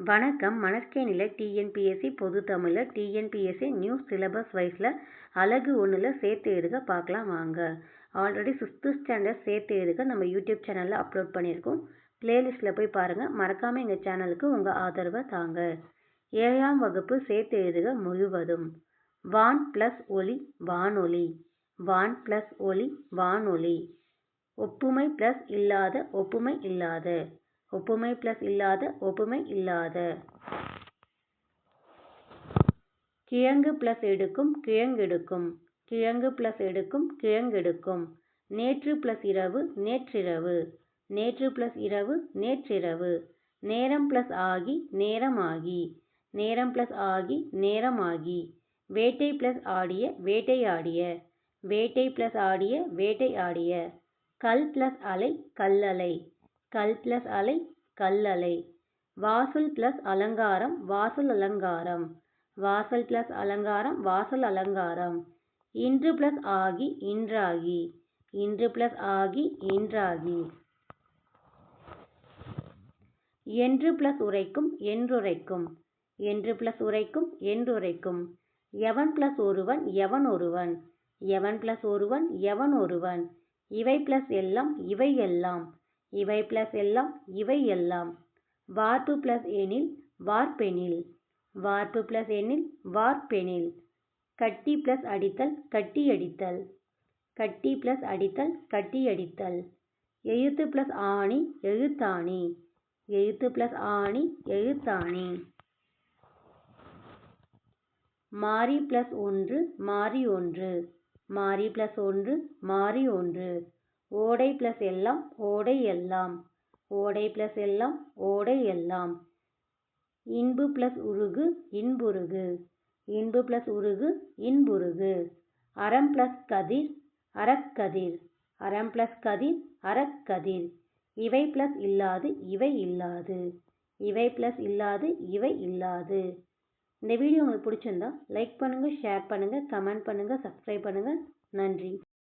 வணக்கம். மணற்கேணியில் டிஎன்பிஎஸ்சி பொது தமிழில் டிஎன்பிஎஸ்சி நியூ சிலபஸ் வைஸில் அழகு ஒன்றில் சேர்த்து எழுதுக பார்க்கலாம் வாங்க. ஆல்ரெடி சிக்ஸ்த்து ஸ்டாண்டர்ட் சேர்த்து எழுதுக நம்ம யூடியூப் சேனலில் அப்லோட் பண்ணியிருக்கோம். பிளேலிஸ்ட்டில் போய் பாருங்கள் மறக்காமல் எங்கள் சேனலுக்கு உங்கள் ஆதரவை தாங்க. ஏழாம் வகுப்பு சேர்த்து எழுதுக முழுவதும். வான் ப்ளஸ் ஒளி வானொலி. வான் ப்ளஸ் ஒளி வானொலி. ஒப்புமை ப்ளஸ் இல்லாத ஒப்புமை இல்லாத. ஒப்புமை ப்ளஸ் இல்லாத ஒப்புமை இல்லாத. கிழங்கு ப்ளஸ் எடுக்கும் கிழங்கெடுக்கும் கிழங்கு ப்ளஸ் எடுக்கும் கிழங்கெடுக்கும் நேற்று ப்ளஸ் இரவு நேற்றிரவு. நேற்று ப்ளஸ் இரவு நேற்றிரவு. நேரம் ப்ளஸ் ஆகி நேரமாகி. நேரம் ப்ளஸ் ஆகி நேரமாகி. வேட்டை ப்ளஸ் ஆடிய வேட்டையாடிய வேட்டை ப்ளஸ் ஆடிய வேட்டை ஆடிய. கல் ப்ளஸ் அலை கல்லலை கல் ப்ளஸ் அலை கல்லலை. வாசல் ப்ளஸ் அலங்காரம் வாசல் அலங்காரம். வாசல் ப்ளஸ் அலங்காரம் வாசல் அலங்காரம். இன்று ப்ளஸ் ஆகி இன்றாகி. இன்று ப்ளஸ் ஆகி இன்றாகி. என்று ப்ளஸ் உரைக்கும் என்றுரைக்கும். என்று ப்ளஸ் உரைக்கும் என்றுரைக்கும். எவன் ப்ளஸ் ஒருவன் எவன் ஒருவன். எவன் ப்ளஸ் ஒருவன் எவன் ஒருவன். இவை ப்ளஸ் எல்லாம் இவை எல்லாம் இவை ப்ளஸ் எல்லாம் இவை எல்லாம். வார்ப்பு ப்ளஸ் எனில் வார்ப்பெனில். வார்ப்பு ப்ளஸ் எனில் வார்ப்பெனில். கட்டி ப்ளஸ் அடித்தல் கட்டி அடித்தல். கட்டி ப்ளஸ் அடித்தல் கட்டி அடித்தல். எழுத்து ப்ளஸ் ஆணி எழுத்தாணி. எழுத்து ப்ளஸ் ஆணி எழுத்தாணி. மாறி ப்ளஸ் ஒன்று மாறி ஒன்று. மாறி ப்ளஸ் ஒன்று மாறி ஒன்று. ஓடை ப்ளஸ் எல்லாம் ஓடை எல்லாம். ஓடை ப்ளஸ் எல்லாம் ஓடை எல்லாம். இன்பு ப்ளஸ் உருகு இன்புருகு. இன்பு ப்ளஸ் உருகு இன்புருகு. அறம் ப்ளஸ் கதிர் அறக்கதிர். அறம் ப்ளஸ் கதிர் அறக்கதிர். இவை ப்ளஸ் இல்லாது இவை இல்லாது. இவை ப்ளஸ் இல்லாது இவை இல்லாது. இந்த வீடியோ உங்களுக்கு பிடிச்சிருந்தா லைக் பண்ணுங்கள் ஷேர் பண்ணுங்கள் கமெண்ட் பண்ணுங்கள் சப்ஸ்கிரைப் பண்ணுங்கள் நன்றி.